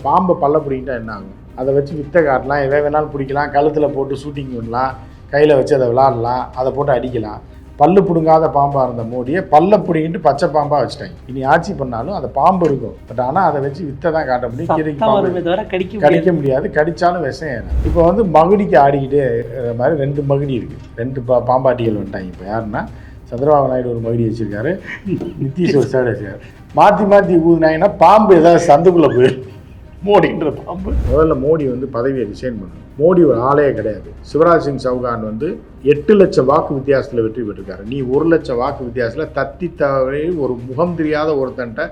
பாம்பை பல்ல பிடிக்கிட்டா என்ன ஆகும் அதை வச்சு வித்தை காட்டலாம். எதை வேணாலும் பிடிக்கலாம். கழுத்தில் போட்டு ஷூட்டிங் பண்ணலாம் கையில் வச்சு அதை விளாடலாம். அதை போட்டு அடிக்கலாம். பல்லு பிடுங்காத பாம்பாக இருந்த மோடியை பல்ல பிடிங்கிட்டு பச்சை பாம்பாக வச்சுட்டாங்க. இனி ஆட்சி பண்ணாலும் அது பாம்பு இருக்கும். பட் ஆனால் அதை வச்சு வித்தை தான் காட்ட முடியும். கீரைக்கு கடிக்க முடியாது. கடிச்சாலும் விஷம். இப்போ வந்து மகுடிக்கு ஆடிக்கிட்டே மாதிரி ரெண்டு மகுடி இருக்குது ரெண்டு பா பாம்பாட்டிகள் வந்துட்டாங்க இப்போ. யாருன்னா? சந்திரபாபு நாயுடு ஒரு மகுடி வச்சிருக்காரு. நிதிஷ் ஒரு சைடு வச்சிருக்காரு. மாற்றி மாற்றி ஊதுனாங்கன்னா பாம்பு ஏதாவது சந்துக்குள்ளே போயிடும். மோடின்ற பாம்பு. முதல்ல மோடி வந்து பதவியை ரிசைன் பண்ணணும். மோடி ஒரு ஆளே கிடையாது. சிவராஜ் சிங் சவுகான் வந்து எட்டு லட்சம் வாக்கு வித்தியாசத்தில் வெற்றி பெற்றிருக்காரு. நீ ஒரு லட்சம் வாக்கு வித்தியாசத்தில் தத்தி தவறி ஒரு முகம் தெரியாத ஒருத்தன்ட்ட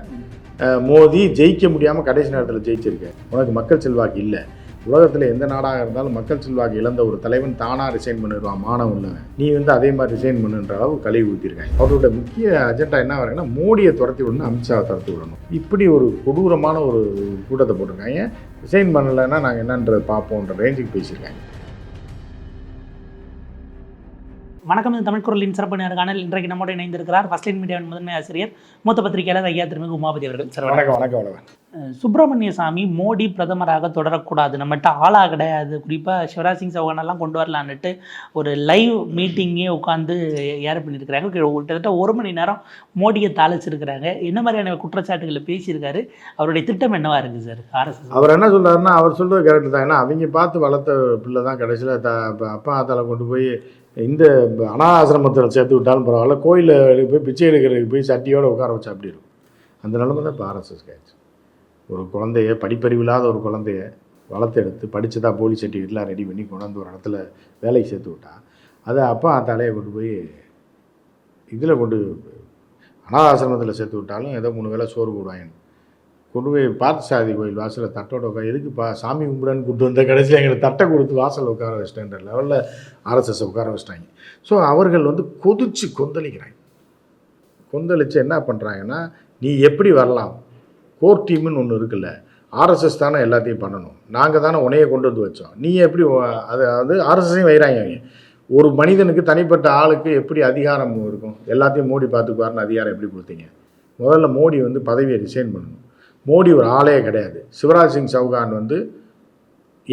மோதி ஜெயிக்க முடியாமல் கடைசி நேரத்தில் ஜெயிச்சிருக்க. உனக்கு மக்கள் செல்வாக்கு இல்லை. உலகத்தில் எந்த நாடாக இருந்தாலும் மக்கள் செல்வாக்கு இழந்த ஒரு தலைவன் தானாக ரிசைன் பண்ணிடுவான் மானம் உள்ளவன் நீ வந்து அதே மாதிரி ரிசைன் பண்ணுன்ற அளவு கழுவி ஊற்றிருக்காங்க அவரோட முக்கிய அஜெண்டா என்ன வருங்கன்னா மோடியை துரத்தி விடணும் அமித்ஷாவை துரத்தி விடணும். இப்படி ஒரு கொடூரமான ஒரு கூட்டத்தை போட்டிருக்காங்க. ரிசைன் பண்ணலைன்னா நாங்கள் என்னன்றதை பார்ப்போன்ற ரேஞ்சுக்கு பேசியிருக்காங்க வணக்கம் இது தமிழ் குரலின் சிறப்பு நேர்காணல் இன்றைக்கு நம்மோடு இணைந்திருக்கிறார் ஃபர்ஸ்ட் லைன் மீடியாவின் முதன்மை ஆசிரியர் மூத்த பத்திரிகையாளர் ஐயா திருமிகு உமாபதி அவர்கள். சார் வணக்கம். வணக்கம் சுப்பிரமணிய சாமி மோடி பிரதமராக தொடரக்கூடாது. நம்மகிட்ட ஆளா கிடையாது. குறிப்பாக சிவராஜ் சிங் சௌகான் எல்லாம் கொண்டு வரலான்னுட்டு ஒரு லைவ் மீட்டிங்கே உட்காந்து ஏர் பண்ணியிருக்கிறாங்க. கிட்டத்தட்ட ஒரு மணி நேரம் மோடியை தாளிச்சிருக்கிறாங்க. என்ன மாதிரியான குற்றச்சாட்டுகளை பேசியிருக்காரு? அவருடைய திட்டம் என்னவா இருக்கு சார்? ஆர்எஸ்எஸ் அவர் என்ன சொல்றாருன்னா அவர் சொல்றது கரெக்டு தான். ஏன்னா அவங்க பார்த்து வளர்த்த பிள்ளை தான் கடைசியில் த அப்ப ஆத்தால கொண்டு போய் இந்த அனாசிரமத்தில் சேர்த்து விட்டாலும் பரவாயில்ல. கோயிலில் போய் பிச்சை எடுக்கிறதுக்கு போய் சட்டியோடு உட்கார வச்சு அப்படி இருக்கும். அந்த நிலமை தான் இப்போ ஆர்எஸ்எஸ் ஆயிடுச்சு ஒரு குழந்தைய படிப்பறிவில்லாத ஒரு குழந்தைய வளர்த்து எடுத்து தான் போலி சர்டிஃபிகேட்லாம் ரெடி பண்ணி கொண்டாந்து ஒரு இடத்துல வேலைக்கு சேர்த்து விட்டா அதை அப்பா தலையை கொண்டு போய் இதில் கொண்டு அனாதாசிரமத்தில் சேர்த்து விட்டாலும் ஏதோ மூணு வேளை சோறு போடுவாங்க கொண்டு போய் பார்த்தசாரதி கோயில் வாசலில் தட்டோட உட்கார எதுக்குப்பா சாமி கும்பிடன்னு கூப்பிட்டு வந்த கடைசியில் எங்களுக்கு தட்டை கொடுத்து வாசலில் உட்கார வச்சிட்டேன்ற லெவலில் ஆர்எஸ்எஸ் உட்கார வச்சிட்டாங்க. ஸோ அவர்கள் வந்து கொதிச்சு கொந்தளிக்கிறாங்க. கொந்தளித்து என்ன பண்ணுறாங்கன்னா நீ எப்படி வரலாம்? கோர் டீம்னு ஒன்று இருக்குல்ல ஆர்எஸ்எஸ் தானே எல்லாத்தையும் பண்ணணும். நாங்கள் தானே உனையை கொண்டு வந்து வச்சோம். நீ எப்படி வ- அது அது ஆர்எஸ்எஸையும் அவங்க. ஒரு மனிதனுக்கு தனிப்பட்ட ஆளுக்கு எப்படி அதிகாரம் இருக்கும்? எல்லாத்தையும் மோடி பார்த்துக்குவாருன்னு அதிகாரம் எப்படி கொடுத்தீங்க? முதல்ல மோடி வந்து பதவியை ரிசைன் பண்ணணும். மோடி ஒரு ஆளே கிடையாது. சிவராஜ் சிங் சௌகான் வந்து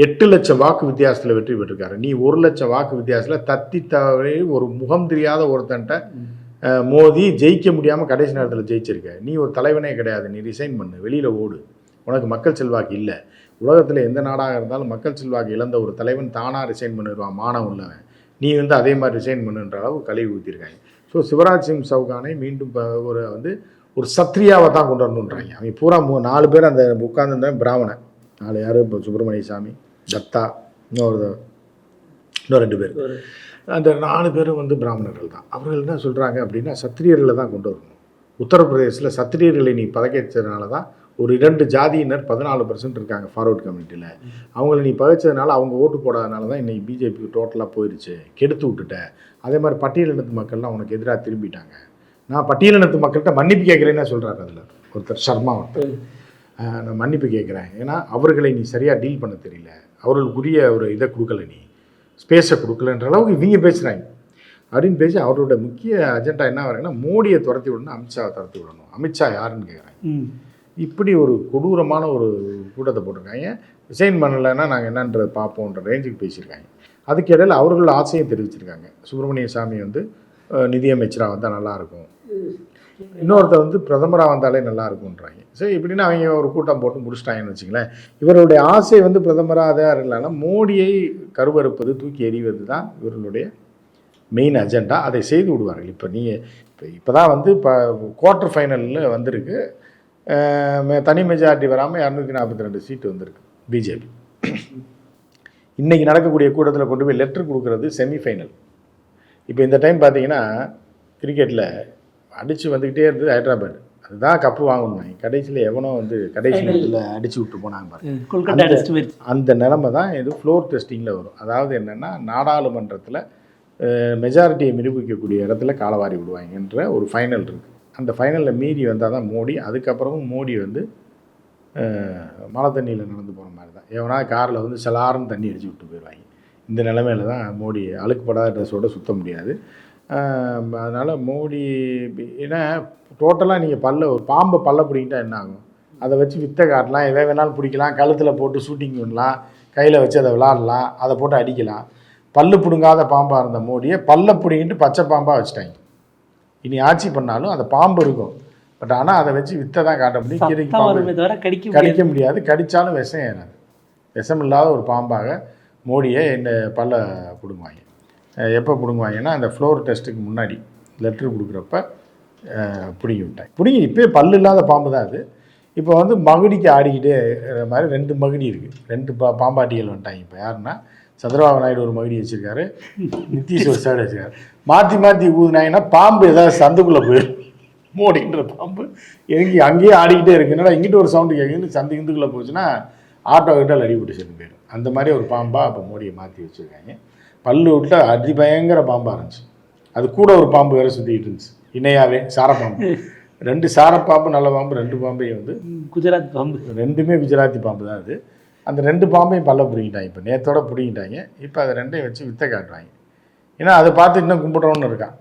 எட்டு லட்சம் வாக்கு வித்தியாசத்தில் வெற்றி பெற்றிருக்காரு. நீ ஒரு லட்சம் வாக்கு வித்தியாசத்தில் தத்தி தவறி ஒரு முகம் தெரியாத ஒருத்தன்ட்ட மோதி ஜெயிக்க முடியாமல் கடைசி நேரத்தில் ஜெயிச்சிருக்க. நீ ஒரு தலைவனே கிடையாது. நீ ரிசைன் பண்ணு. வெளியில் ஓடு. உனக்கு மக்கள் செல்வாக்கு இல்லை. உலகத்தில் எந்த நாடாக இருந்தாலும் மக்கள் செல்வாக்கு இழந்த ஒரு தலைவன் தானாக ரிசைன் பண்ணிடுவான். மானம் உள்ளவன். நீ வந்து அதே மாதிரி ரிசைன் பண்ணுன்ற அளவு கழுவி ஊற்றிருக்காங்க ஸோ சிவராஜ் சிங் சௌகானை மீண்டும் ஒரு வந்து ஒரு சத்ரியாவை தான் கொண்டு வரணுன்றாங்க அவங்க பூரா மூ நாலு பேர் அந்த உட்கார்ந்துருந்தேன் பிராமணன். நாலு யார்? இப்போ சுப்பிரமணிய சாமி தத்தா இன்னொரு இன்னும் ரெண்டு பேர். அந்த நாலு பேரும் வந்து பிராமணர்கள் தான். அவர்கள் என்ன சொல்கிறாங்க அப்படின்னா சத்திரியர்களை தான் கொண்டு வரணும். உத்தரப்பிரதேசத்தில் சத்திரியர்களை நீ பதக்கேற்றதுனால தான் ஒரு இரண்டு ஜாதியினர் பதினாலு பர்சன்ட் இருக்காங்க ஃபார்வர்ட் கம்யூனிட்டியில் அவங்கள நீ பகைச்சதுனால அவங்க ஓட்டு போடாதனால தான் இன்னைக்கு பிஜேபிக்கு டோட்டலாக போயிருச்சு. கெடுத்து விட்டுட்ட. அதே மாதிரி பட்டியலினத்து மக்கள்லாம் உனக்கு எதிராக திரும்பிட்டாங்க. நான் பட்டியலினத்து மக்கள்கிட்ட மன்னிப்பு கேட்குறேன்னு சொல்கிறாரு அதில். ஒருத்தர் சர்மா ஒருத்தர். நான் மன்னிப்பு கேட்குறேன். ஏன்னா அவர்களை நீ சரியாக டீல் பண்ண தெரியல. அவர்களுக்குரிய ஒரு இதை கொடுக்கல நீ. ஸ்பேஸை கொடுக்கலன்ற அளவுக்கு இவங்க பேசுகிறாங்க அப்படின்னு பேசி அவரோட முக்கிய அஜெண்டா என்ன வருங்கன்னா மோடியை துரத்தி விடணும் அமித்ஷாவை துரத்தி விடணும். அமித்ஷா யாருன்னு கேட்குறாங்க இப்படி ஒரு கொடூரமான ஒரு கூட்டத்தை போட்டிருக்காங்க. ரிசைன் பண்ணலைன்னா நாங்கள் என்னன்றதை பார்ப்போன்ற ரேஞ்சுக்கு பேசியிருக்காங்க. அதுக்கு இடையில அவர்கள் ஆசையும் தெரிவிச்சிருக்காங்க. சுப்பிரமணிய சாமி வந்து நிதியமைச்சராக வந்தால் நல்லாயிருக்கும் இன்னொருத்தர் வந்து பிரதமராக வந்தாலே நல்லா இருக்கும்ன்றாங்க. சரி இப்படின்னு அவங்க ஒரு கூட்டம் போட்டு முடிச்சிட்டாங்கன்னு வச்சுங்களேன் இவருடைய ஆசை வந்து பிரதமராக தான் இல்லைன்னா மோடியை கருவறுப்பது தூக்கி எறிவது தான் இவர்களுடைய மெயின் அஜெண்டா அதை செய்து விடுவார்கள். இப்போ நீங்கள் இப்போ இப்போ தான் வந்து இப்போ குவார்ட்டர் ஃபைனலில் வந்திருக்கு. தனி மெஜாரிட்டி வராமல் இரநூத்தி நாற்பத்தி ரெண்டு சீட்டு வந்திருக்கு பிஜேபி இன்றைக்கி நடக்கக்கூடிய கூட்டத்தில் கொண்டு போய் லெட்டர் கொடுக்குறது செமிஃபைனல் இப்போ இந்த டைம் பார்த்தீங்கன்னா கிரிக்கெட்டில் அடித்து வந்துக்கிட்டே இருந்தது ஹைதராபாத். அதுதான் கப்பு வாங்கணும். கடைசியில் எவனோ வந்து கடைசி நேரத்தில் அடித்து விட்டு போனாங்க பாருங்க அந்த- டெஸ்ட் மேட்ச் அந்த நிலைமை தான் இது ஃப்ளோர் டெஸ்டிங்கில் வரும். அதாவது என்னென்னா நாடாளுமன்றத்தில் மெஜாரிட்டியை நிரூபிக்கக்கூடிய இடத்துல காலவாரி விடுவாங்கன்ற ஒரு ஃபைனல் இருக்குது அந்த ஃபைனலில் மீறி வந்தால் தான் மோடி. அதுக்கப்புறமும் மோடி வந்து மழை தண்ணியில் நடந்து போகிற மாதிரி தான். எவனா காரில் வந்து சலாரம் தண்ணி அடிச்சு விட்டு போயிடுவாங்க இந்த நிலமையில தான் மோடி அழுக்குப்படாத ட்ரெஸ்ஸோட சுத்த முடியாது. அதனால் மோடி ஏன்னா டோட்டலாக நீங்கள் பல்ல ஒரு பாம்பை பல்ல பிடிக்கிட்டா என்ன ஆகும்? அதை வச்சு வித்தை காட்டலாம் எதை வேணாலும் பிடிக்கலாம் கழுத்தில் போட்டு ஷூட்டிங் பண்ணலாம் கையில் வச்சு அதை விளாடலாம் அதை போட்டு அடிக்கலாம். பல்லு பிடுங்காத பாம்பாக இருந்த மோடியை பல்ல பிடுங்கிட்டு பச்சை பாம்பாக வச்சுட்டாங்க. இனி ஆட்சி பண்ணாலும் அந்த பாம்பு இருக்கும். பட் ஆனால் அதை வச்சு வித்தை தான் காட்ட முடியும். கீரைக்கு கடிக்க முடியாது கடிக்க முடியாது. கடித்தாலும் விஷம் ஏறாது. விஷம் இல்லாத ஒரு பாம்பாக மோடியை இந்த பல்ல பிடுங்குவாங்க. எப்போ பிடுங்குவாங்கன்னா அந்த ஃப்ளோர் டெஸ்ட்டுக்கு முன்னாடி லெட்ரு கொடுக்குறப்ப பிடுங்கி விட்டாங்க. பிடுங்கி இப்போயே பல்லு இல்லாத பாம்பு தான் அது. இப்போ வந்து மகுடிக்கு ஆடிக்கிட்டே இருக்கிற மாதிரி ரெண்டு மகுடி இருக்குது ரெண்டு பா பாம்பாட்டிகள் வந்துட்டாங்க இப்போ. யாருன்னா சந்திரபாபு நாயுடு ஒரு மகுடி வச்சுருக்காரு. நிதிஷ் ஒரு சைடு வச்சுருக்காரு. மாற்றி மாற்றி ஊதுனாங்கன்னா பாம்பு ஏதாவது சந்துக்குள்ளே போயிடும் மோடின்ற பாம்பு எங்கே அங்கேயே ஆடிக்கிட்டே இருக்கு. என்னடா இங்கிட்ட ஒரு சவுண்டு கேட்குதுன்னு சந்து இந்துக்குள்ளே போச்சுன்னா ஆட்டோ கிட்ட அடிபட்டு செத்து போயிடும் அந்த மாதிரி ஒரு பாம்பாக அப்போ மோடியை மாற்றி வச்சுருக்காங்க. பல்லு விட்டு அதி பயங்கர பாம்பாக இருந்துச்சு. அது கூட ஒரு பாம்பு வேறு சுற்றிக்கிட்டு இருந்துச்சு. இணையாவே சாரப்பாம்பு ரெண்டு சாரப்பாம்பு நல்ல பாம்பு ரெண்டு பாம்பையும் வந்து குஜராத் பாம்பு. ரெண்டுமே குஜராத்தி பாம்பு தான் அது. அந்த ரெண்டு பாம்பையும் பல்ல பிடிங்கிட்டாங்க இப்போ. நேத்தோட பிடிங்கிட்டாங்க. இப்போ அதை ரெண்டையும் வச்சு வித்தை காட்டுவாங்க ஏன்னா அதை பார்த்து இன்னும் கும்பிட்றவனு இருக்கான்.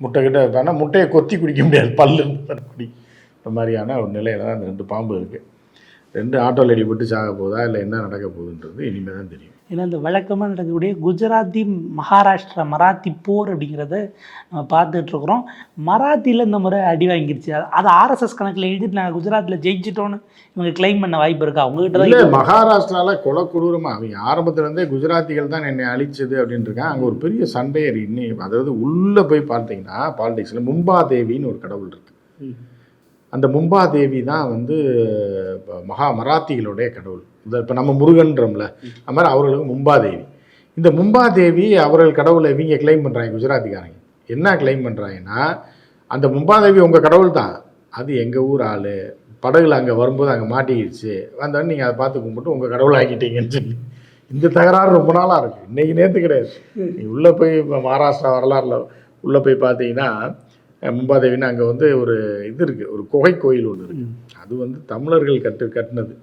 முட்டை கிட்ட வைப்பானா முட்டையை கொத்தி குடிக்க முடியாது. பல்லு குடி. இந்த மாதிரியான ஒரு நிலையில தான் அந்த ரெண்டு பாம்பு இருக்குது ரெண்டு ஆட்டோவில் அடிபட்டு சாக போகுதா இல்லை என்ன நடக்க போகுதுன்றது இனிமேல் தான் தெரியும். ஏன்னா இந்த வழக்கமாக நடக்கக்கூடிய குஜராத்தி மகாராஷ்டிரா மராத்தி போர் அப்படிங்கிறத நம்ம பார்த்துட்டு இருக்கிறோம் மராத்தியில் இந்த முறை அடி வாங்கிருச்சு. அது- ஆர்எஸ்எஸ் கணக்கில் எழுதிட்டு நாங்கள் குஜராத்தில் ஜெயிச்சிட்டோன்னு இவங்க கிளைம் பண்ண வாய்ப்பு இருக்கா? அவங்ககிட்ட தான் இல்லை மகாராஷ்டிராவில் கொலை கொடூரமாக அவங்க ஆரம்பத்துலேருந்தே குஜராத்திகள் தான் என்னை அழிச்சது அப்படின்ட்டு இருக்காங்க. அங்கே ஒரு பெரிய சண்டை இன்னும் அதாவது உள்ளே போய் பார்த்தீங்கன்னா பாலிடிக்ஸில் மும்பா தேவின்னு ஒரு கடவுள் இருக்குது. அந்த மும்பாதேவி தான் வந்து மகா மராத்திகளுடைய கடவுள். இந்த இப்போ நம்ம முருகன்றோம்ல அது மாதிரி அவர்களுக்கு மும்பாதேவி. இந்த மும்பாதேவி அவர்கள் கடவுளை இவங்க கிளைம் பண்ணுறாங்க குஜராத்திக்காரங்க. என்ன கிளைம் பண்ணுறாங்கன்னா அந்த மும்பாதேவி உங்கள் கடவுள் தான். அது எங்கள் ஊர் ஆள். படகுல அங்கே வரும்போது அங்கே மாட்டிக்கிடுச்சு. வந்தோடனே நீங்கள் அதை பார்த்து கும்பிட்டு உங்கள் கடவுள் ஆக்கிட்டீங்கன்னு சொல்லி. இந்த தகராறு ரொம்ப நாளாக இருக்குது இன்றைக்கி நேற்று கிடையாது. நீ உள்ளே போய் இப்போ மகாராஷ்டிரா வரலாறுல உள்ளே போய் பார்த்தீங்கன்னா மும்பாதேவின்னு அங்கே வந்து ஒரு இது இருக்குது ஒரு குகை கோயில் ஒன்று இருக்குது அது வந்து தமிழர்கள் கட்டு கட்டினது.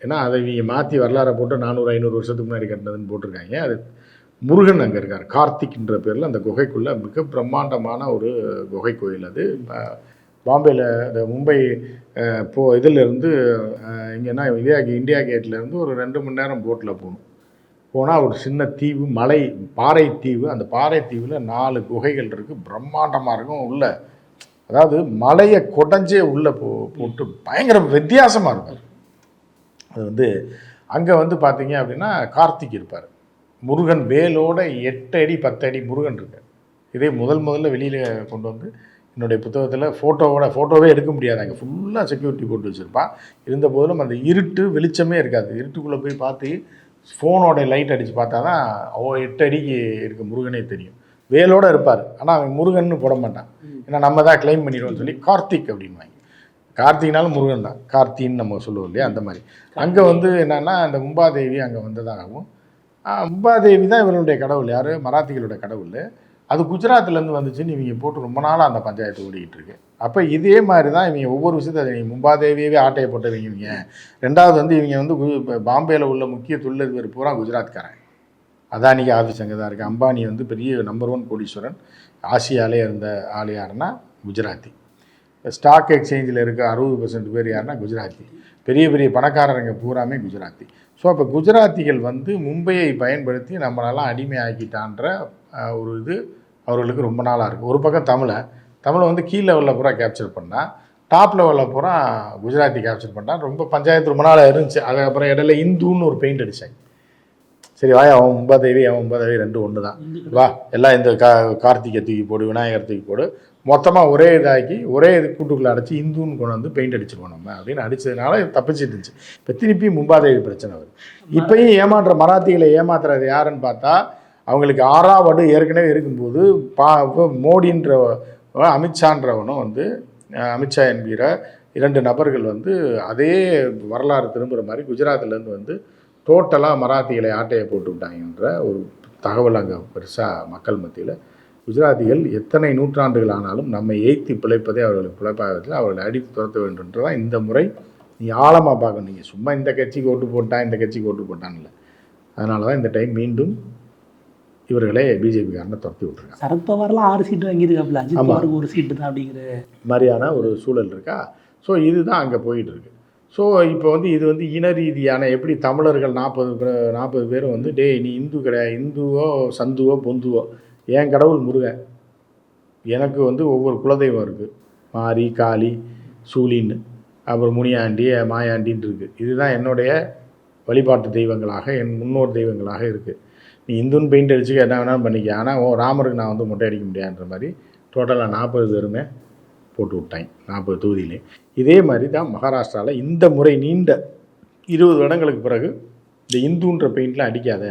ஏன்னா அதை இவங்க மாற்றி வரலாறை போட்டு நானூறு ஐநூறு வருஷத்துக்கு முன்னாடி கட்டினதுன்னு போட்டிருக்காங்க. அது முருகன் அங்கே இருக்கார் கார்த்திக்ன்ற பேரில் அந்த குகைக்குள்ளே மிக பிரம்மாண்டமான ஒரு குகை கோயில் அது. ப- பாம்பேல இந்த மும்பை போ இதிலேருந்து இங்கேனா இந்தியா இந்தியா கேட்லேருந்து ஒரு ரெண்டு மணி நேரம் போட்டில் போகணும். போனால் ஒரு சின்ன தீவு மலை பாறை தீவு. அந்த பாறை தீவில் நாலு குகைகள் இருக்குது பிரம்மாண்டமாக இருக்கும் உள்ள. அதாவது மலையை கொடைஞ்சே உள்ளே போ போட்டு பயங்கர வித்தியாசமாக இருக்கும். அது வந்து அங்கே வந்து பார்த்தீங்க அப்படின்னா கார்த்திக் இருப்பார். முருகன் வேலோட எட்டு அடி பத்து அடி முருகன் இருக்கார் இதே முதல் முதல்ல வெளியில் கொண்டு வந்து என்னுடைய புத்தகத்தில் ஃபோட்டோவோட ஃபோட்டோவே எடுக்க முடியாது. அங்கே ஃபுல்லாக செக்யூரிட்டி போட்டு வச்சுருப்பான். இருந்த போதிலும் அந்த இருட்டு வெளிச்சமே இருக்காது. இருட்டுக்குள்ளே போய் பார்த்து ஃபோனோட லைட் அடித்து பார்த்தா தான் ஓ எட்டு அடிக்கு இருக்க முருகனே தெரியும். வேலோட இருப்பார். ஆனால் அவன் முருகன்னு போட மாட்டான். ஏன்னா நம்ம தான் க்ளைம் பண்ணிடுவோம்னு சொல்லி கார்த்திக் அப்படின்வாங்க கார்த்திக்னாலும் முருகன் தான். கார்த்தின்னு நம்ம சொல்லுவோம் இல்லையா? அந்த மாதிரி. அங்கே வந்து என்னன்னா அந்த மும்பாதேவி அங்கே வந்ததாகவும் மும்பாதேவி தான் இவர்களுடைய கடவுள். யார்? மராத்திகளுடைய கடவுள். அது குஜராத்லேருந்து வந்துச்சுன்னு இவங்க போட்டு ரொம்ப நாளாக அந்த பஞ்சாயத்து ஓடிக்கிட்டு இருக்கு. அப்போ இதே மாதிரி தான் இவங்க ஒவ்வொரு விஷயத்தை நீங்கள் மும்பாதேவியவே ஆட்டையை போட்டவங்க இவங்க. ரெண்டாவது வந்து இவங்க வந்து கு- இப்ப உள்ள முக்கிய தொழிலதிபர் பூரா குஜராத்காரன். அதானிக்கு ஆஃபீஸ் அங்கே தான் இருக்குது அம்பானி வந்து பெரிய நம்பர் ஒன் கோடீஸ்வரன். ஆசியாலே இருந்த ஆள் யாருன்னா குஜராத்தி. ஸ்டாக் எக்ஸ்சேஞ்சில் இருக்க அறுபது பர்சன்ட் பேர் யாருன்னா குஜராத்தி. பெரிய பெரிய பணக்காரருங்க பூராமே குஜராத்தி. ஸோ அப்போ குஜராத்திகள் வந்து மும்பையை பயன்படுத்தி நம்மளெல்லாம் அடிமையாக்கிட்டான்ற ஆக்கிட்டான்ற ஒரு இது அவர்களுக்கு ரொம்ப நாளாக இருக்குது ஒரு பக்கம் தமிழை தமிழை வந்து கீழ் லெவலில் பூரா கேப்சர் பண்ணால் டாப் லெவலில் பூரா குஜராத்தி கேப்சர் பண்ணால் ரொம்ப பஞ்சாயத்து ரொம்ப நாளாக இருந்துச்சு. அதுக்கப்புறம் இடையில இந்துன்னு ஒரு பெயிண்ட் அடிச்சாங்க. சரி வாய் அவன் மும்பாதேவி அவன் மும்பாதேவி ரெண்டும் ஒன்று தான் வா எல்லாம் இந்த கா கார்த்திகை தூக்கி போடு விநாயகர் தூக்கி போடு. மொத்தமாக ஒரே இதாக்கி ஒரே இது கூட்டுக்குள்ளே அடைச்சி இந்துன்னு கொண்டு வந்து பெயிண்ட் அடிச்சிருவோம் நம்ம அப்படின்னு அடிச்சதுனால தப்பிச்சிட்டு இருந்துச்சு. இப்போ திருப்பி மும்பாதேவி பிரச்சனை வருது. இப்பயும் ஏமாற்ற மராத்திகளை ஏமாத்துறது யாருன்னு பார்த்தா அவங்களுக்கு ஆறாவது ஏற்கனவே இருக்கும்போது பா இப்போ மோடின்ற அமித்ஷான்றவனும் வந்து அமித்ஷா என்கிற இரண்டு நபர்கள் வந்து அதே வரலாறு திரும்புகிற மாதிரி குஜராத்லேருந்து வந்து டோட்டலாக மராத்திகளை ஆட்டையை போட்டு விட்டாங்கன்ற ஒரு தகவல் அங்கே பெருசாக மக்கள் மத்தியில். குஜராத்திகள் எத்தனை நூற்றாண்டுகள் ஆனாலும் நம்மை ஏய்த்தி பிழைப்பதே அவர்களுக்கு பிழைப்பாகத்தில் அவர்களை அடித்து துரத்த வேண்டும்ன்றதான் இந்த முறை நீ ஆழமாக பார்க்கணும். நீங்கள் சும்மா இந்த கட்சிக்கு ஓட்டு போட்டான் இந்த கட்சிக்கு ஓட்டு போட்டான்னு இல்லை. அதனால தான் இந்த டைம் மீண்டும் இவர்களே பிஜேபிக்காரனை துரத்தி விட்ருக்காங்க சரத்பவார்லாம் ஆறு சீட்டு வாங்கியிருக்காப்புல அஜித். பவாருக்கு ஒரு சீட்டு தான் அப்படிங்கிற மாதிரியான ஒரு சூழல் இருக்கா? ஸோ இதுதான் அங்கே போயிட்டு இருக்கு ஸோ இப்போ வந்து இது வந்து இன ரீதியான எப்படி தமிழர்கள் நாற்பது நாற்பது பேரும் வந்து டேய் நீ இந்து கிடையாது இந்துவோ சந்துவோ பொந்துவோ என் கடவுள் முருகன்? எனக்கு வந்து ஒவ்வொரு குலதெய்வம் இருக்குது மாரி காளி சூலின்னு அப்புறம் முனியாண்டி மாயாண்டின்னு இருக்குது இதுதான் என்னுடைய வழிபாட்டு தெய்வங்களாக என் முன்னோர் தெய்வங்களாக இருக்குது நீ இந்துன்னு பெயிண்ட் அடிச்சுக்க என்ன வேணாலும் பண்ணிக்க. ஆனால் ஓ ராமருக்கு நான் வந்து மொட்டை அடிக்க முடியாதுன்ற மாதிரி டோட்டலாக நாற்பது பேருமே போட்டு விட்டாங்க. நாற்பது தொகுதியிலையும் இதே மாதிரி தான் மகாராஷ்டிராவில் இந்த முறை நீண்ட இருபது வருடங்களுக்கு பிறகு இந்த இந்துன்ற பெயிண்ட்லாம் அடிக்காத.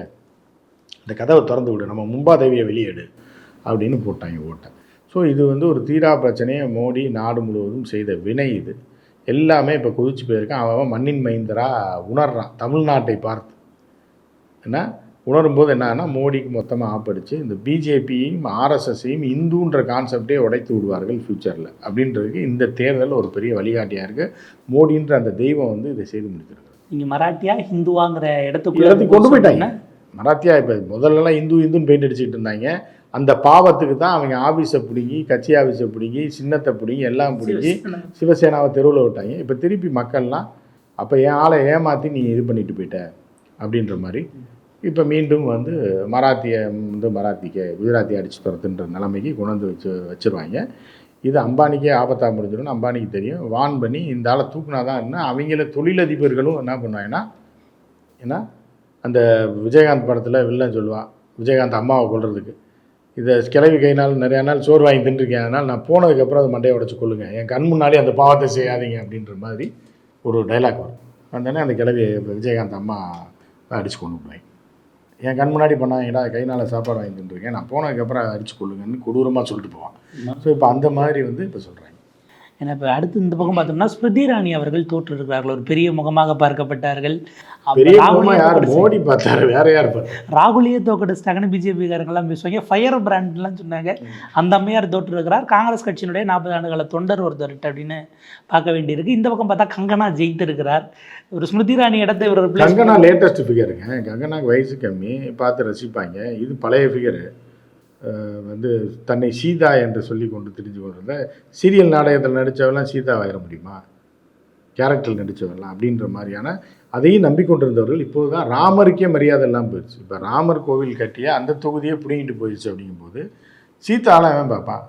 இந்த கதவை திறந்து விடு. நம்ம மும்பாதேவியை வெளியேடு அப்படின்னு போட்டாங்க ஓட்டை. ஸோ இது வந்து ஒரு தீரா பிரச்சனையை மோடி நாடு முழுவதும் செய்த வினை இது. எல்லாமே இப்போ கொதிச்சு போயிருக்கான். அவன் அவன் மண்ணின் மைந்தராக உணர்றான். தமிழ்நாட்டை பார்த்து. என்ன? உணரும்போது என்னன்னா மோடிக்கு மொத்தமாக ஆப்படிச்சு இந்த பிஜேபியையும் ஆர்எஸ்எஸ்ஸையும் இந்துன்ற கான்செப்டே உடைத்து விடுவார்கள் ஃப்யூச்சரில் அப்படின்றதுக்கு இந்த தேர்தல் ஒரு பெரிய வழிகாட்டியாக இருக்குது மோடின்ற அந்த தெய்வம் வந்து இதை செய்து முடிச்சிருக்கு நீங்க மராட்டியா ஹிந்துவாங்கிற இடத்துக்குள்ள இடத்துக்கு கொண்டு போயிட்டாங்க. மராத்தியா இப்போ முதல்லலாம் இந்து இந்துன்னு பெயிண்ட் அடிச்சுட்டு இருந்தாங்க. அந்த பாவத்துக்கு தான் அவங்க ஆஃபீஸை பிடுங்கி கட்சி ஆஃபீஸை பிடுங்கி சின்னத்தை பிடுங்கி எல்லாம் பிடுங்கி சிவசேனாவை தெருவில் விட்டாங்க. இப்போ திருப்பி மக்கள்லாம் அப்போ என் ஆளை ஏமாற்றி நீ இது பண்ணிட்டு போயிட்ட? அப்படின்ற மாதிரி. இப்போ மீண்டும் வந்து மராத்திய வந்து மராத்திக்கு குஜராத்தி அடிச்சு துரத்துன்ற நிலைமைக்கு கொண்டு வந்து வச்சு வச்சுருவாங்க. இது அம்பானிக்கே ஆபத்தாக முடிஞ்சிடும். அம்பானிக்கு தெரியும். வான் பண்ணி இந்த ஆளை தூக்குனா தான் என்ன? அவங்கள தொழிலதிபர்களும் என்ன பண்ணுவாங்கன்னா ஏன்னா அந்த விஜயகாந்த் படத்தில் வில்லன் சொல்லுவான். விஜயகாந்த் அம்மாவை கொள்றதுக்கு இதை கிளவி கை நாள் நிறையா நாள் சோறு வாங்கி தின்றுருக்கேன் அதனால் நான் போனதுக்கப்புறம் அதை மண்டையை உடச்சி கொள்ளுங்க என் கண் முன்னாலே அந்த பாவத்தை செய்யாதீங்க அப்படின்ற மாதிரி ஒரு டைலாக் வரும். வந்தோடனே அந்த கிளவி விஜயகாந்த் அம்மா அடித்து கொண்டு போய் என் கண் முன்னாடி பண்ணாங்கடா கைனால் சாப்பாடு வாங்கி தின்றுருக்கேன் நான் போனதுக்கப்புறம் அடிச்சு கொள்ளுங்கன்னு கொடூரமாக சொல்லிட்டு போவான். ஸோ இப்போ அந்த மாதிரி வந்து இப்போ சொல்கிறாங்க ஏன்னா இப்போ அடுத்து இந்த பக்கம் பார்த்தோம்னா ஸ்மிருதி இராணி அவர்கள் தோற்றிருக்கிறார்கள். ஒரு பெரிய முகமாக பார்க்கப்பட்டார்கள். மோடி பார்த்தாரு. வேற யார் ராகுலையே தோக்கடிச்சிட்டாங்கன்னு பிஜேபி காரங்கெல்லாம் பேசுவாங்க. ஃபயர் பிராண்ட்லாம் சொன்னாங்க. அந்த அம்மையார் தோற்றிருக்கிறார். காங்கிரஸ் கட்சியினுடைய நாற்பது ஆண்டுகால தொண்டர் ஒருத்தர் அப்படின்னு பார்க்க வேண்டியிருக்கு. இந்த பக்கம் பார்த்தா கங்கனா ஜெயித்திருக்கிறார். ஒரு ஸ்மிருதி இராணி இடத்தை இவர் கங்கனா லேட்டஸ்ட் ஃபிகருங்க கங்கனாக்கு வயசு கம்மி. பார்த்து ரசிப்பாங்க. இது பழைய ஃபிகரு வந்து தன்னை சீதா என்று சொல்லி கொண்டு தெரிஞ்சு கொண்டிருந்த சீரியல் நாடகத்தில் நடித்தவெல்லாம் சீதா ஆயிட முடியுமா? கேரக்டர் நடித்தவெல்லாம் அப்படின்ற மாதிரியான அதையும் நம்பிக்கொண்டிருந்தவர்கள் இப்போது தான் ராமருக்கே மரியாதை எல்லாம் போயிடுச்சு. இப்போ ராமர் கோவில் கட்டிய அந்த தொகுதியே பிடிங்கிட்டு போயிடுச்சு அப்படிங்கும்போது சீதாலாம் அவன் பார்ப்பான்.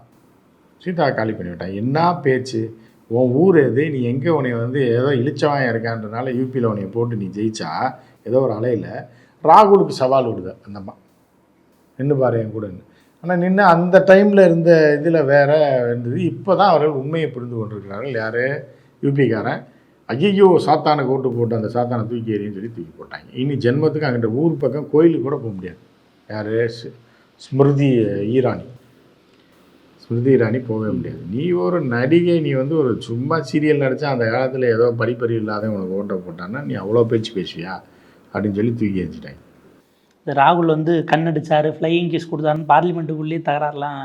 சீதா காலி பண்ணிவிட்டான் என்ன பேச்சு? உன் ஊர் எது? நீ எங்கே உன்னை வந்து ஏதோ இழிச்சவன் இருக்கான்றனால யூபியில் உன்னை போட்டு நீ ஜெயிச்சா? ஏதோ ஒரு அலையில் ராகுலுக்கு சவால் விடுத அந்தம்மா நின்று பாரு என் கூட ஆனால் நின்று அந்த டைமில் இருந்த இதில் வேற இருந்தது. இப்போ தான் அவர்கள் உண்மையை புரிந்து கொண்டிருக்கிறார்கள். யார்? யூபிக்காரன் ஐயோ சாத்தானை கோட்டு போட்டு அந்த சாத்தானை தூக்கி எறின்னு சொல்லி தூக்கி போட்டாங்க. இனி ஜென்மத்துக்கு அங்கிட்ட ஊர் பக்கம் கோயிலுக்கு கூட போக முடியாது. யார்? ஸ்மிருதி ஈரானி. ஸ்மிருதி இராணி போகவே முடியாது. நீ ஒரு நடிகை நீ வந்து ஒரு சும்மா சீரியல் நடிச்சா அந்த காலத்தில் ஏதோ படிப்பறிவு இல்லாத உனக்கு ஓட்ட போட்டான்னா நீ அவ்வளோ பேச்சு பேசுவியா? அப்படின்னு சொல்லி தூக்கி எறிஞ்சிட்டாங்க. இந்த ராகுல் வந்து கண்ணடிச்சாரு ஃப்ளையிங் கேஸ் கொடுத்தாருன்னு பார்லிமெண்ட்டுக்குள்ளேயே தகராறுலாம்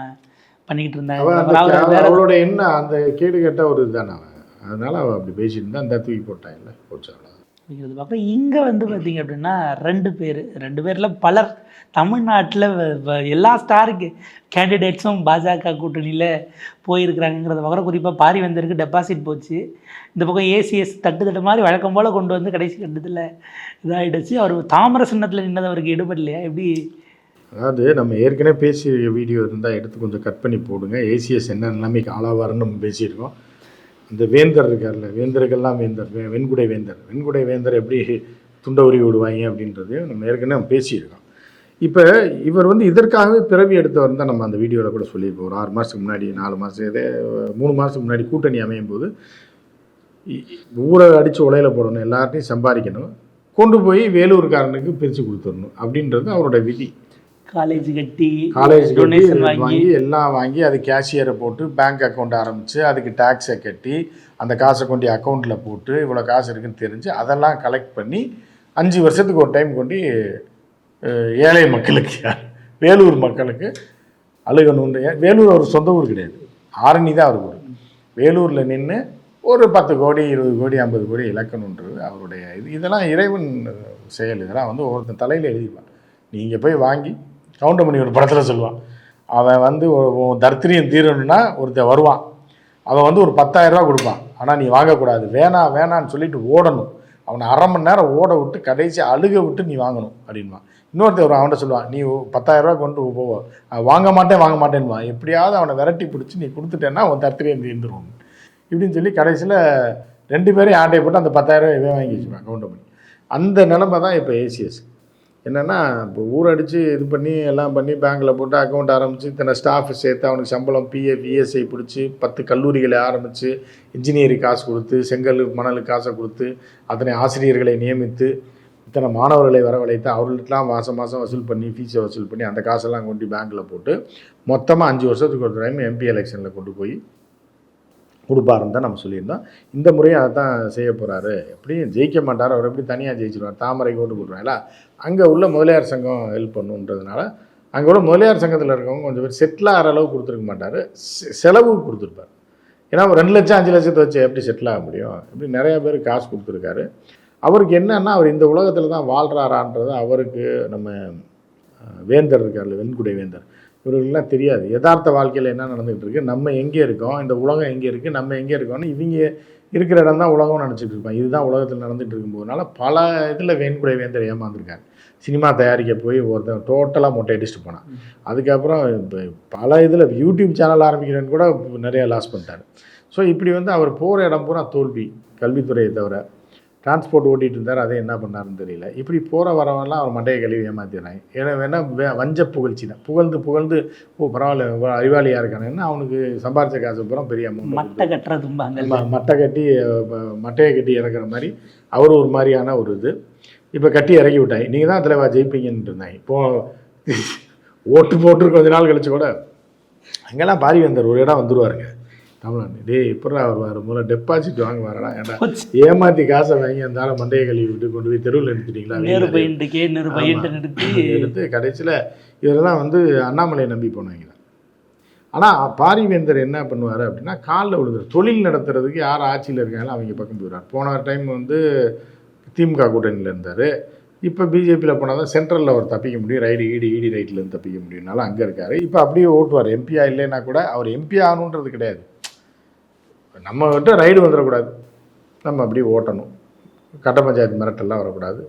பண்ணிக்கிட்டு இருந்தாங்க அவன் அவளோட என்ன அந்த கேடு கட்ட ஒரு இதுதானே அவன்? அதனால அவள் அப்படி பேசியிருந்தா அந்த தூக்கி போட்டாங்கல்ல போச்சு அவ்வளோ அப்படிங்கிறது. பார்க்குறோம் இங்கே வந்து பார்த்தீங்க அப்படின்னா ரெண்டு பேர் ரெண்டு பேரில் பலர் தமிழ்நாட்டில் எல்லா ஸ்டார் கேண்டிடேட்ஸும் பாஜக கூட்டணியில் போயிருக்கிறாங்கிறத பார்க்குறோம். குறிப்பாக பாரிவேந்தருக்கு டெபாசிட் போச்சு. இந்த பக்கம் ஏசிஎஸ் தட்டு தட்டு மாதிரி வழக்கம் போல் கொண்டு வந்து கடைசி கட்டத்தில் இதாகிடுச்சு அவர் தாமர சின்னத்தில் நின்னது அவருக்கு ஈடுபடலையா எப்படி? அதாவது நம்ம ஏற்கனவே பேசிய வீடியோ இருந்தால் எடுத்து கொஞ்சம் கட் பண்ணி போடுங்க. ஏசிஎஸ் என்ன நிலைமைக்கு ஆளாவாருன்னு நம்ம பேசியிருக்கோம். இந்த வேந்தர் இருக்கார்ல வேந்தருக்கெல்லாம் வேந்தர் வெண்குடை வேந்தர். வெண்குடை வேந்தர் எப்படி துண்ட உருவி விடுவாங்க அப்படின்றது நம்ம ஏற்கனவே பேசியிருக்கோம். இப்போ இவர் வந்து இதற்காகவே பிறவி எடுத்தவர் தான் நம்ம அந்த வீடியோவில் கூட சொல்லியிருப்போம் ஒரு ஆறு மாதத்துக்கு முன்னாடி நாலு மாதம் இதே மூணு மாதத்துக்கு முன்னாடி கூட்டணி அமையும் போது ஊரை அடித்து உலையில போடணும் எல்லார்ட்டையும் சம்பாதிக்கணும் கொண்டு போய் வேலூர்காரனுக்கு பிரித்து கொடுத்துடணும் அப்படின்றது அவரோட விதி. காலேஜ் கட்டி காலேஜ் டொனேஷன் வாங்கி எல்லாம் வாங்கி அது கேஷியரை போட்டு பேங்க் அக்கௌண்ட் ஆரம்பித்து அதுக்கு டேக்ஸை கட்டி அந்த காசை கொண்டு அக்கௌண்ட்டில் போட்டு இவ்வளோ காசு இருக்குன்னு தெரிஞ்சு அதெல்லாம் கலெக்ட் பண்ணி அஞ்சு வருஷத்துக்கு ஒரு டைம் கொண்டு ஏழை மக்களுக்கு வேலூர் மக்களுக்கு அழுகணுன்ற வேலூர் அவர் சொந்த ஊர் கிடையாது. ஆரணி தான் அவர் ஊர். வேலூரில் நின்று ஒரு பத்து கோடி இருபது கோடி ஐம்பது கோடி இழக்கணுன்றது அவருடைய இது. இதெல்லாம் இறைவன் செயல். இதெல்லாம் வந்து ஒருத்தன் தலையில் எழுதிப்பான். நீங்கள் போய் வாங்கி கவுண்டமணி ஒரு படத்தில் சொல்லுவான். அவன் வந்து உன் தீரணும்னா ஒருத்தன் வருவான். அவன் வந்து ஒரு பத்தாயிரரூபா கொடுப்பான். ஆனால் நீ வாங்கக்கூடாது. வேணாம் வேணான்னு சொல்லிட்டு ஓடணும். அவனை அரை மணி நேரம் ஓட விட்டு கடைசி அழுக விட்டு நீ வாங்கணும் அப்படின்வான். இன்னொருத்தர் அவன்கிட்ட சொல்லுவான் நீ பத்தாயிரம் கொண்டு போ வாங்க மாட்டேன் வாங்க மாட்டேன்னுவா எப்படியாவது அவனை விரட்டி பிடிச்சி நீ கொடுத்துட்டேன்னா அவன் தத்திலே இருந்துருவான் இப்படின்னு சொல்லி கடைசியில் ரெண்டு பேரும் ஆட்டையை போட்டு அந்த பத்தாயிரம் இவன் வாங்கி வச்சுருவான் கவுண்ட் பண்ணி. அந்த நிலைமை தான் இப்போ ஏசிஎஸ் என்னென்னா இப்போ ஊரடிச்சு இது பண்ணி எல்லாம் பண்ணி பேங்க்கில் போட்டு அக்கௌண்ட் ஆரம்பித்து இத்தனை ஸ்டாஃப் சேர்த்து அவனுக்கு சம்பளம் பிஎஃப் இஎஸ்ஐ பிடிச்சி பத்து கல்லூரிகளை ஆரம்பித்து இன்ஜினியரிங் காசு கொடுத்து செங்கல் மணல் காசை கொடுத்து அத்தனை ஆசிரியர்களை நியமித்து இத்தனை மாணவர்களை வரவழைத்து அவர்களுக்கெல்லாம் மாதம் மாதம் வசூல் பண்ணி ஃபீஸை வசூல் பண்ணி அந்த காசெல்லாம் கொண்டு பேங்க்கில் போட்டு மொத்தமாக அஞ்சு வருஷத்துக்கு ஒரு டைம் எம்பி எலெக்ஷனில் கொண்டு போய் கொடுப்பாருன்னு தான் நம்ம சொல்லியிருந்தோம். இந்த முறையும் அதை தான் செய்ய போகிறாரு எப்படியும் ஜெயிக்க மாட்டார் அவர் எப்படி தனியாக ஜெயிச்சிருவார்? தாமரைக்கு ஓட்டு போட்டுருவாங்களா அங்கே உள்ள முதலியார் சங்கம் ஹெல்ப் பண்ணுன்றதுனால அங்கே உள்ள முதலியார் சங்கத்தில் இருக்கவங்க கொஞ்சம் பேர் செட்டில் ஆகிற அளவுக்கு கொடுத்துருக்க மாட்டார். செலவு கொடுத்துருப்பார். ஏன்னா ஒரு ரெண்டு லட்சம் அஞ்சு லட்சத்தை வச்சு எப்படி செட்டில் ஆக முடியும்? இப்படி நிறையா பேர் காசு கொடுத்துருக்காரு. அவருக்கு என்னன்னா அவர் இந்த உலகத்தில் தான் வாழ்கிறாரான்றது அவருக்கு நம்ம வேந்தர் இருக்கார்ல வெண்குடை வேந்தர். இவர்களுக்கெல்லாம் தெரியாது. யதார்த்த வாழ்க்கையில் என்ன நடந்துகிட்டு இருக்கு? நம்ம எங்கே இருக்கோம்? இந்த உலகம் எங்கே இருக்குது நம்ம எங்கே இருக்கோம்னு இவங்க இருக்கிற இடம் தான் உலகம்னு நினச்சிட்டு இருப்பாங்க. இதுதான் உலகத்தில் நடந்துகிட்டு இருக்கும்போதுனால பல இதில் வேண்குடை வேந்தர் ஏமாந்துருக்காரு. சினிமா தயாரிக்க போய் ஒருத்தன் டோட்டலாக மொட்டை அடிச்சுட்டு போனான். அதுக்கப்புறம் இப்போ பல இதில் யூடியூப் சேனல் ஆரம்பிக்கிறேன்னு கூட நிறைய லாஸ் பண்ணிட்டார். ஸோ இப்படி வந்து அவர் போகிற இடம் பூரா தோல்வி கல்வித்துறையை தவிர. டிரான்ஸ்போர்ட் ஓட்டிகிட்டு இருந்தார் அதை என்ன பண்ணாருன்னு தெரியல. இப்படி போகிற வரவெல்லாம் அவர் மண்டையை கழுவி ஏமாத்திடுறாங்க. ஏன்னா வேணா வே- வஞ்ச புகழ்ச்சி தான் புகழ்ந்து புகழ்ந்து ஓ பரவாயில்ல அறிவாளியாக இருக்கானேன்னு அவனுக்கு சம்பாரிச்ச காசு பூரா பெரிய அமௌண்ட் மட்டை கட்டுறதும்பாங்க மட்டை கட்டி மட்டையை கட்டி இறக்குற மாதிரி. அவர் ஒரு மாதிரியான ஒரு இது. இப்போ கட்டி இறக்கி விட்டாங்க. நீங்கள் தான் தலைவா ஜெயிப்பீங்கன்னு இருந்தாங்க. இப்போ ஓட்டு போட்டு கொஞ்ச நாள் கழிச்சு கூட அங்கெல்லாம் பாரி வந்தார் ஒரு இடம் வந்துருவாருங்க. தமிழ்நாடு டேய் எப்படா வருவார் முதல்ல டெபாசிட் வாங்க வரடா. ஏன்டா ஏமாத்தி காசை வாங்கி ஆளை மண்டையை கழுவி விட்டு கொண்டு போய் தெருவில் எடுத்துட்டீங்களா நேரு பையன்ட்டுக்கே நேரு பையன்ட்டு நிறுத்தி. எடுத்து கடைசியில் இவரெல்லாம் வந்து அண்ணாமலையை நம்பி போனவங்க தான் ஆனால் பாரிவேந்தர் என்ன பண்ணுவார் அப்படின்னா காலில் விழுந்தார் தொழில் நடத்துறதுக்கு யார் ஆட்சியில் இருக்காங்களோ அவங்க பக்கம் போயிடுவார். போன டைம் வந்து திமுக கூட்டணியில் இருந்தார். இப்போ பிஜேபியில் போனால் தான் சென்ட்ரலில் அவர் தப்பிக்க முடியும். ரைடு ஈடி ஈடி ரைட்லேருந்து தப்பிக்க முடியும்னால அங்கே இருக்கார். இப்போ அப்படியே ஓட்டுவார். எம்பியா இல்லைன்னா கூட அவர் எம்பி ஆகணுன்றது கிடையாது. நம்ம கிட்ட ரைடு வந்துடக்கூடாது நம்ம அப்படியே ஓட்டணும். கட்ட பஞ்சாயத்து மிரட்டெல்லாம் வரக்கூடாது.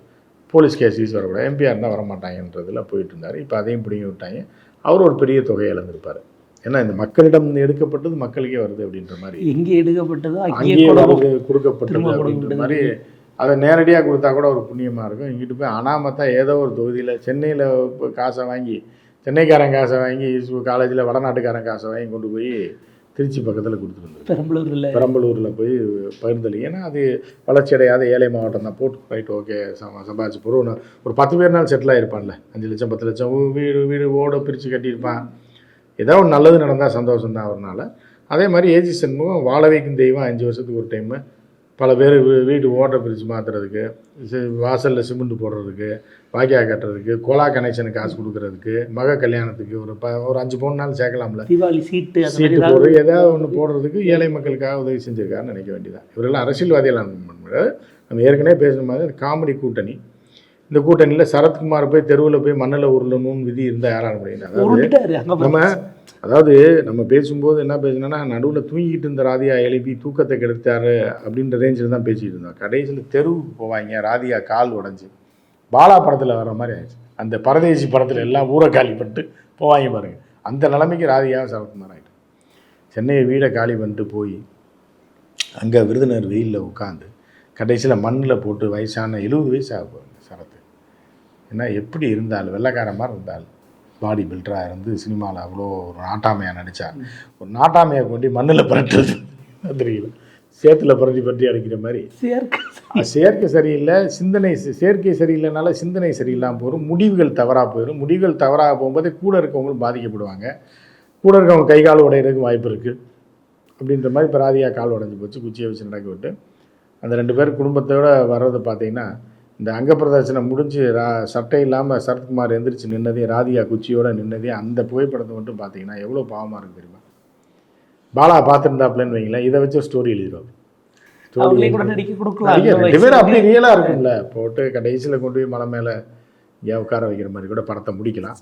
போலீஸ் கேஸ் யூஸ் வரக்கூடாது எம்பியாக இருந்தால் வரமாட்டாங்கன்றதுல போயிட்டு இருந்தார். இப்போ அதையும் பிடிங்கி விட்டாங்க. அவர் ஒரு பெரிய தொகையை இழந்திருப்பார். ஏன்னா இந்த மக்களிடம் எடுக்கப்பட்டது மக்களுக்கே வருது அப்படின்ற மாதிரி. எங்கே எடுக்கப்பட்டதோ அங்கேயே கொடுக்கப்பட்டது அப்படின்ற. மாதிரி. அதை நேரடியாக கொடுத்தா கூட ஒரு புண்ணியமாக இருக்கும். இங்கிட்டு போய் அனாமத்தா ஏதோ ஒரு தொகுதியில் சென்னையில் காசை வாங்கி சென்னைக்காரன் காசை வாங்கி காலேஜில் வடநாட்டுக்காரன் காசை வாங்கி கொண்டு போய் திருச்சி பக்கத்தில் கொடுத்துருந்தது பெரம்பலூர்ல. பெரம்பலூரில் போய் பகிர்ந்தளி ஏன்னா அது வளர்ச்சி அடையாத ஏழை மாவட்டம் தான். போட்டு ரைட் ஓகே சம சம்பாதிச்சு போகிறோம் ஒரு பத்து பேர் நாள் செட்டில் ஆகிருப்பான்ல அஞ்சு லட்சம் பத்து லட்சம் வீடு வீடு ஓட பிரித்து கட்டியிருப்பான். ஏதோ ஒரு நல்லது நடந்தால் சந்தோஷம் தான் அவர்னால. அதே மாதிரி ஏஜி சண்முகம் வாழ வைக்கும் தெய்வம் அஞ்சு வருஷத்துக்கு ஒரு டைமு பல பேர் வீ- வீடு ஓட்டை பிரித்து மாற்றுறதுக்கு வாசலில் சிமெண்ட் போடுறதுக்கு வாக்கியா கட்டுறதுக்கு கோலா கனெக்ஷனுக்கு காசு கொடுக்கறதுக்கு மக கல்யாணத்துக்கு ஒரு ப ஒரு அஞ்சு பவுன் நாள் சேர்க்கலாம்ல. தீபாவளி சீட்டு சீட்டு போடுறது ஏதாவது ஒன்று போடுறதுக்கு ஏழை மக்களுக்காக உதவி செஞ்சிருக்காருன்னு நினைக்க வேண்டியதான் இவரெல்லாம் அரசியல்வாதியெல்லாம் நம்ம ஏற்கனவே பேசுன மாதிரி காமெடி கூட்டணி. இந்த கூட்டணியில் சரத்குமார் போய் தெருவில் போய் மண்ணில் உருளணும்னு விதி இருந்தால் யாரால முடியும். நம்ம அதாவது நம்ம பேசும்போது என்ன பேசுனோன்னா நடுவில் தூங்கிட்டு இருந்த ராதியா எழுப்பி தூக்கத்தை கெடுத்தாரு அப்படின்ற ரேஞ்சில் தான் பேசிட்டு இருந்தோம். கடைசியில் தெருவுக்கு போவாங்க ராதியா கால் உடைஞ்சு. பாலா படத்தில் வர மாதிரி ஆயிடுச்சு. அந்த பரதேசி படத்தில் எல்லாம் ஊரை காலி பண்ணிட்டு போவாங்க பாருங்க. அந்த நிலைமைக்கு ராதியாவும் சரத்குமார் ஆகிட்டு சென்னையை வீடை காலி பண்ணிட்டு போய் அங்கே விருதுநகர் வெயிலில் உட்காந்து கடைசியில் மண்ணில் போட்டு வயசான எழுபது வயசு ஆக சரத்து ஏன்னா எப்படி இருந்தால் வெள்ளைக்கார மாதிரி இருந்தால் பாடி பில்டராக இருந்து சினிமாவில் அவ்வளோ ஒரு நாட்டாமையாக நடித்தார் ஒரு நாட்டாமையை கொண்டு மண்ணில் புரட்டுறது. தெரியல. சேத்துல புரட்டி புரட்டி அடிக்கிற மாதிரி. அது செயற்கை சரியில்லை. சிந்தனை செயற்கை சரியில்லைனால சிந்தனை சரியில்லாமல் போயிடும் முடிவுகள் தவறாக போயிடும் முடிவுகள் தவறாக போகும்போது கூட இருக்கவங்களும் பாதிக்கப்படுவாங்க. கூட இருக்கவங்க கை கால் உடையிறதுக்கு வாய்ப்பு இருக்குது அப்படின்ற மாதிரி இப்போ ராதியா கால் உடைஞ்சு போச்சு. குச்சியை வச்சு நடக்க விட்டு அந்த ரெண்டு பேர் குடும்பத்தோட வர்றது பார்த்தீங்கன்னா இந்த அங்க பிரதர்சனம் முடிஞ்சு ரா சட்டை இல்லாமல் சரத்குமார் எந்திரிச்சு நின்னதையும் ராதியா குச்சியோட நின்னதையும் அந்த புகைப்படத்தை மட்டும் பார்த்தீங்கன்னா எவ்வளோ பாவமாக இருக்கு தெரியுமா? பாலா பார்த்துருந்தாப்லன்னு வைங்களேன். இதை வச்சு ஸ்டோரி அந்த ரெண்டு பேரும். அப்படியே ரியலாக இருக்கும்ல. போட்டு கடைசியில் கொண்டு போய் மலை மேலே உட்கார வைக்கிற மாதிரி கூட படத்தை முடிக்கலாம்.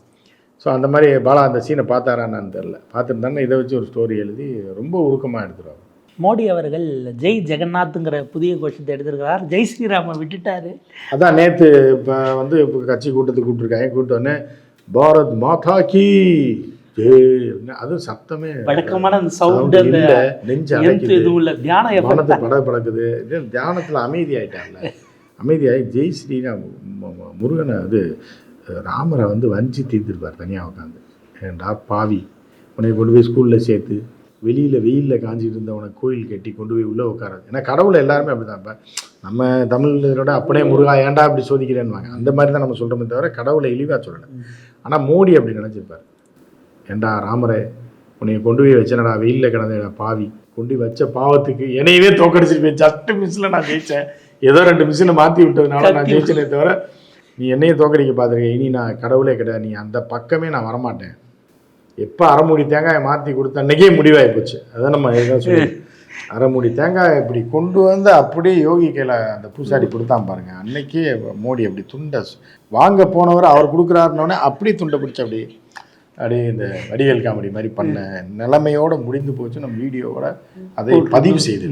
ஸோ அந்த மாதிரி பாலா அந்த சீனை பார்த்தாரான்னு தெரில பார்த்துருந்தாங்கன்னா இதை வச்சு ஒரு ஸ்டோரி எழுதி ரொம்ப உருக்கமாக எடுத்துருவாங்க. மோடி அவர்கள் ஜெய் ஜெகநாத்ங்கிற புதிய கோஷத்தை எடுத்திருக்கிறார். ஜெய் ஸ்ரீராமை விட்டுட்டாரு. அதான் நேற்று இப்போ வந்து இப்போ கட்சி கூட்டத்துக்கு கூப்பிட்டுருக்காங்க. கூப்பிட்டோன்னே பாரத் மாதா கி அதுவும் சத்தமே வழக்கமான அந்த சவுண்ட் அந்த நெஞ்சு எதுவும் இல்லை தியான மனது பட படக்குது இது தியானத்தில் அமைதி ஆயிட்டான்ல அமைதியாகி ஜெய் ஸ்ரீராம் முருகனை அது ராமரை வந்து வஞ்சி தீர்த்திருப்பார் தனியாக உட்காந்து ஏண்டா பாவி உன்னை கொண்டு போய் ஸ்கூலில் சேர்த்து வெளியில் வெயிலில் காஞ்சிட்டு இருந்தவனை கோயில் கட்டி கொண்டு போய் உள்ளே உட்காராது ஏன்னா கடவுளை எல்லாருமே அப்படி தான் இப்போ நம்ம தமிழரோட அப்படியே முருகா ஏன்டா அப்படி சோதிக்கிறேன்னுவாங்க. அந்த மாதிரி தான் நம்ம சொல்கிறோமே தவிர கடவுளை இழிவாக சொல்லலை. ஆனால் மோடி அப்படி நினச்சிருப்பார். ஏண்டா ராமரே உன்னை கொண்டு போய் வச்சனடா வெயிலில் கிடந்த பாவி. கொண்டு வச்ச பாவத்துக்கு என்னையவே தோக்கடிச்சிருப்பேன் ஜஸ்ட் மிஸ்ல நான் ஜெயிச்சேன். ஏதோ ரெண்டு மிஷினை மாற்றி விட்டதுனால நான் ஜெயிச்சனே தவிர நீ என்னையே தோக்கடிக்க பார்த்துருக்க. இனி நான் கடவுளே கிடையாது. நீ அந்த பக்கமே நான் வரமாட்டேன். எப்போ அரைமுடி தேங்காயை மாற்றி கொடுத்த அன்னைக்கே முடிவாகி போச்சு. அதான் நம்ம எதாவது சொல்லி அரைமுடி தேங்காய் இப்படி கொண்டு வந்து அப்படியே யோகி கையில் அந்த பூசாரி கொடுத்தான் பாருங்க. அன்னைக்கே மோடி அப்படி துண்டை வாங்க போனவர் அவர் கொடுக்குறாருன்னொடனே அப்படியே துண்டை பிடிச்சி அப்படி அப்படியே இந்த வடிவேல் காமெடி மாதிரி பண்ண நிலைமையோட முடிந்து போச்சு. நம்ம வீடியோவோட அதை பதிவு செய்து.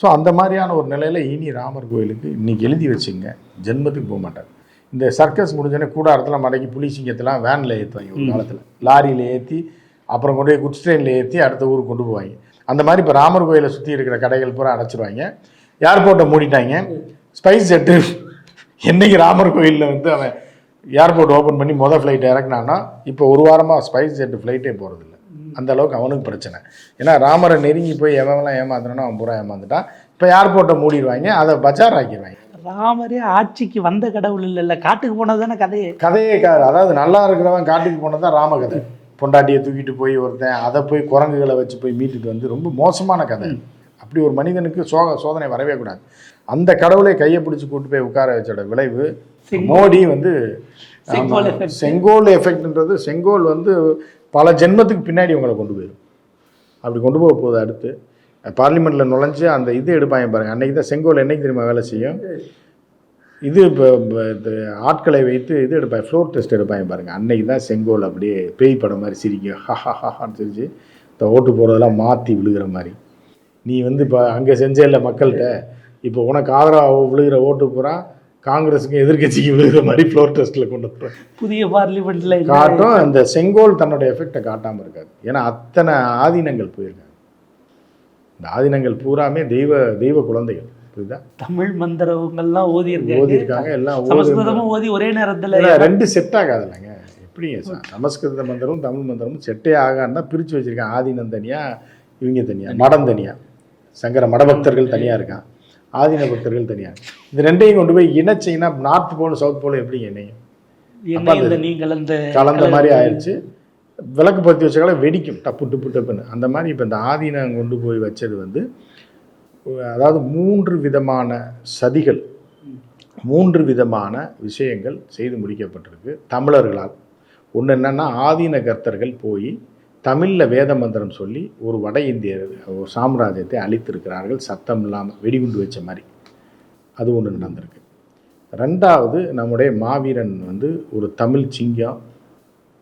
ஸோ அந்த மாதிரியான ஒரு நிலையில் இனி ராமர் கோயிலுக்கு இன்னைக்கு எழுதி வச்சுங்க. ஜென்மத்துக்கு போக மாட்டார். இந்த சர்க்கஸ் முடிஞ்சோடனே கூடாரத்தில் மடக்கி புலி சிங்கத்தெல்லாம் வேனில் ஏற்றுவாங்க ஒரு காலத்தில். லாரியில் ஏற்றி அப்புறம் கொண்டு போய் குட்ஸ் ட்ரெயினில் ஏற்றி அடுத்த ஊருக்கு கொண்டு போவாங்க. அந்த மாதிரி இப்போ ராமர் கோயிலை சுற்றி இருக்கிற கடைகள் பூரா அடைச்சிருவாங்க. ஏர்போர்ட்டை மூடிட்டாங்க. ஸ்பைஸ் ஜெட்டு என்னைக்கு ராமர் கோயிலில் வந்து அவன் ஏர்போர்ட் ஓப்பன் பண்ணி மொதல் ஃப்ளைட் இறக்குனான்னா இப்போ ஒரு வாரமாக ஸ்பைஸ் ஜெட் ஃப்ளைட்டே போகிறதில்ல அந்த அளவுக்கு அவனுக்கு பிரச்சனை. ஏன்னா ராமரை நெருங்கி போய் எவன்லாம் ஏமாத்துறானோ அவன் பூரா ஏமாந்துட்டான். இப்போ ஏர்போர்ட்டை மூடிடுவாங்க அதை பஜார் ஆக்கிடுவாங்க ராமரே ஆட்சிக்கு வந்த கடவுள் இல்லைல்ல காட்டுக்கு போனது தானே கதையே கதையே அதாவது நல்லா இருக்கிறவன் காட்டுக்கு போனது தான் ராமகதை பொண்டாட்டியை தூக்கிட்டு போய் ஒருத்தன் அதை போய் குரங்குகளை வச்சு போய் மீட்டுட்டு வந்து ரொம்ப மோசமான கதை. அப்படி ஒரு மனிதனுக்கு சோக சோதனை வரவே கூடாது. அந்த கடவுளை கையை பிடிச்சி கூட்டு போய் உட்கார வச்சோட விளைவு மோடி வந்து. செங்கோல் எஃபெக்ட்ன்றது செங்கோல் வந்து பல ஜென்மத்துக்கு பின்னாடி உங்களை கொண்டு போயிடும். அப்படி கொண்டு போக போகுது அடுத்து. பார்லிமெண்ட்டில் நுழைஞ்சு அந்த இது எடுப்பாங்க பாருங்க. அன்னைக்கு தான் செங்கோல் என்னைக்கு தெரியுமா வேலை செய்யும்? இது இப்போ ஆட்களை வைத்து இது எடுப்பாங்க. ஃப்ளோர் டெஸ்ட் எடுப்பாங்க பாருங்க. அன்னைக்கு தான் செங்கோல் அப்படியே பேய் படம் மாதிரி சிரிக்கும் ஹஹான்னு சிரிச்சு இந்த ஓட்டு போடுறதெல்லாம் மாற்றி விழுகிற மாதிரி. நீ வந்து இப்போ அங்கே செஞ்சே இல்லை மக்கள்கிட்ட இப்போ உனக்கு ஆதரவாக விழுகிற ஓட்டு பூரா காங்கிரஸுக்கு எதிர்க்கட்சிக்கு விழுகிற மாதிரி ஃப்ளோர் டெஸ்ட்டில் கொண்டு வந்துடுறேன் புதிய பார்லிமெண்ட்ல இல்ல. காட்டும் அந்த செங்கோல் தன்னோட எஃபெக்டை காட்டாமல் இருக்காது. ஏன்னா அத்தனை ஆதீனங்கள் போயிருக்காங்க. இந்த ஆதீனங்கள் பூராமே தெய்வ தெய்வ குழந்தைகள். புரியுதா? தமிழ் மந்திரங்கள்லாம் ஓதி ஓதிருக்காங்க எல்லாம் சமஸ்கிருதமும் ஓதி ஒரே நேரத்துல ரெண்டு செட் ஆகாதுல்லங்க. எப்படிங்க சமஸ்கிருத மந்திரமும் தமிழ் மந்திரமும் செட்டே ஆகான்னா பிரித்து வச்சிருக்கான் ஆதீனம் தனியாக இவங்க தனியாக மடம் தனியாக சங்கர மடபக்தர்கள் தனியாக இருக்கான். ஆதீன பக்தர்கள் தனியாக இது ரெண்டையும் கொண்டு போய் இணைச்சிங்கன்னா நார்த் போல் சவுத் போல் எப்படிங்க இணையும்? நீங்கள் அந்த கலந்த மாதிரி ஆயிடுச்சு விளக்கு பற்றி வச்சக்கால வெடிக்கும். டப்பு டுப்பு டப்புன்னு. அந்த மாதிரி இப்போ இந்த ஆதீனம் கொண்டு போய் வச்சது வந்து அதாவது மூன்று விதமான சதிகள் மூன்று விதமான விஷயங்கள் செய்து முடிக்கப்பட்டிருக்கு தமிழர்களால். ஒன்று என்னென்னா ஆதீன கர்த்தர்கள் போய் தமிழில் வேத மந்திரம் சொல்லி ஒரு வட இந்திய ஒரு சாம்ராஜ்யத்தை அழித்திருக்கிறார்கள் சத்தம் இல்லாமல் வெடிகுண்டு வச்ச மாதிரி. அது ஒன்று நடந்திருக்கு. ரெண்டாவது நம்முடைய மாவீரன் வந்து ஒரு தமிழ் சிங்கம்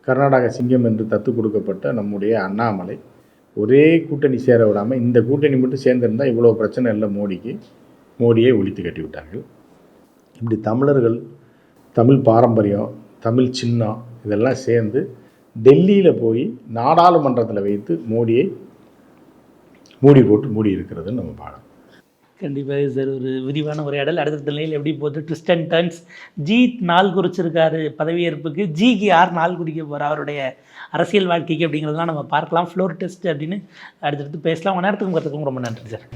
கர்நாடக சிங்கம் என்று தத்து கொடுக்கப்பட்ட நம்முடைய அண்ணாமலை ஒரே கூட்டணி சேர விடாமல் இந்த கூட்டணி மட்டும் சேர்ந்திருந்தால் இவ்வளோ பிரச்சனை இல்லை மோடிக்கு. மோடியை ஒழித்து கட்டி விட்டார்கள். இப்படி தமிழர்கள் தமிழ் பாரம்பரியம் தமிழ் சின்னம் இதெல்லாம் சேர்ந்து டெல்லியில் போய் நாடாளுமன்றத்தில் வைத்து மோடியை மூடி போட்டு மூடி இருக்கிறதுன்னு நம்ம பார்க்கலாம் கண்டிப்பாக சார் ஒரு விரிவான உரையாடல். அடுத்த நிலையில் எப்படி போகுது? ட்விஸ்ட் அண்ட் டர்ன்ஸ் ஜி நாள் குறிச்சிருக்காரு பதவியேற்புக்கு. ஜிக்கு யார் நாள் குறிக்க போகிறார் அவருடைய அரசியல் வாழ்க்கைக்கு அப்படிங்கிறதெல்லாம் நம்ம பார்க்கலாம். ஃப்ளோர் டெஸ்ட் அப்படின்னு அடுத்தடுத்து பேசலாம். உங்க நேரத்துக்கு கருத்துக்கும் ரொம்ப நன்றி சார்.